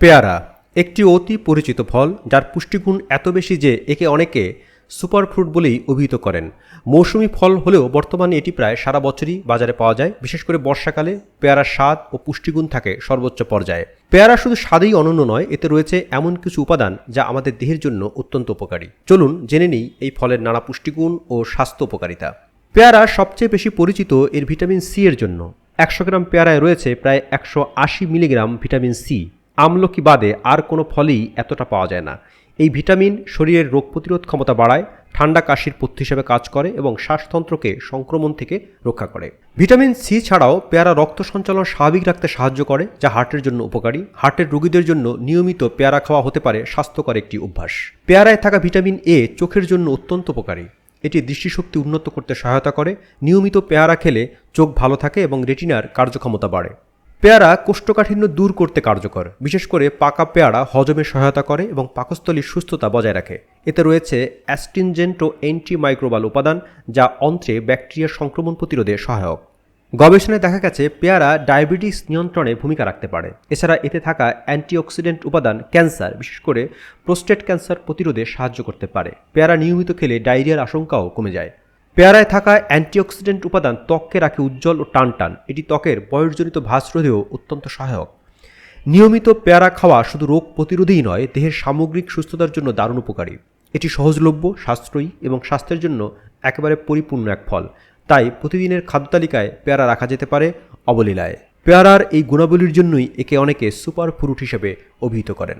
পেয়ারা একটি অতি পরিচিত ফল যার পুষ্টিগুণ এত বেশি যে একে অনেকে সুপার ফ্রুট বলেই অভিহিত করেন। মৌসুমি ফল হলেও বর্তমানে এটি প্রায় সারা বছরই বাজারে পাওয়া যায়। বিশেষ করে বর্ষাকালে পেয়ারার স্বাদ ও পুষ্টিগুণ থাকে সর্বোচ্চ পর্যায়ে। পেয়ারা শুধু স্বাদেই অনন্য নয়, এতে রয়েছে এমন কিছু উপাদান যা আমাদের দেহের জন্য অত্যন্ত উপকারী। চলুন জেনে নিই এই ফলের নানা পুষ্টিগুণ ও স্বাস্থ্য উপকারিতা। পেয়ারা সবচেয়ে বেশি পরিচিত এর ভিটামিন সি এর জন্য। একশো গ্রাম পেয়ারায় রয়েছে প্রায় একশো আশি মিলিগ্রাম ভিটামিন সি। আমলকি বাদে আর কোনো ফলেই এতটা পাওয়া যায় না। এই ভিটামিন শরীরের রোগ প্রতিরোধ ক্ষমতা বাড়ায় ঠান্ডা কাশির পথ্য হিসেবে কাজ করে এবং শ্বাসতন্ত্রকে সংক্রমণ থেকে রক্ষা করে। ভিটামিন সি ছাড়াও পেয়ারা রক্ত সঞ্চালন স্বাভাবিক রাখতে সাহায্য করে, যা হার্টের জন্য উপকারী। হার্টের রোগীদের জন্য নিয়মিত পেয়ারা খাওয়া হতে পারে স্বাস্থ্যকর একটি অভ্যাস। পেয়ারায় থাকা ভিটামিন এ চোখের জন্য অত্যন্ত উপকারী। এটি দৃষ্টিশক্তি উন্নত করতে সহায়তা করে। নিয়মিত পেয়ারা খেলে চোখ ভালো থাকে এবং রেটিনার কার্যক্ষমতা বাড়ে। পেয়ারা কোষ্ঠকাঠিন্য দূর করতে কার্যকর, বিশেষ করে পাকা পেয়ারা হজমে সহায়তা করে এবং পাকস্থলীর সুস্থতা বজায় রাখে। এতে রয়েছে অ্যাস্টিনজেন্ট ও অ্যান্টিমাইক্রোবাল উপাদান, যা অন্ত্রে ব্যাকটেরিয়া সংক্রমণ প্রতিরোধে সহায়ক। গবেষণায় দেখা গেছে, পেয়ারা ডায়াবেটিস নিয়ন্ত্রণে ভূমিকা রাখতে পারে। এছাড়া এতে থাকা অ্যান্টিঅক্সিডেন্ট উপাদান, ক্যান্সার, বিশেষ করে প্রোস্টেট ক্যান্সার প্রতিরোধে সাহায্য করতে পারে। পেয়ারা নিয়মিত খেলে ডায়রিয়ার আশঙ্কাও কমে যায়। পেয়ারায় থাকা অ্যান্টিঅক্সিডেন্ট উপাদান ত্বককে রাখে উজ্জ্বল ও টান টান এটি ত্বকের বয়সজনিত ভাঁজ রোধেও অত্যন্ত সহায়ক। নিয়মিত পেয়ারা খাওয়া শুধু রোগ প্রতিরোধেই নয়, দেহের সামগ্রিক সুস্থতার জন্য দারুণ উপকারী। এটি সহজলভ্য, সাশ্রয়ী এবং স্বাস্থ্যের জন্য একেবারে পরিপূর্ণ এক ফল। তাই প্রতিদিনের খাদ্য তালিকায় পেয়ারা রাখা যেতে পারে অবলীলায়। পেয়ারার এই গুণাবলীর জন্যই একে অনেকে সুপার ফ্রুট হিসেবে অভিহিত করেন।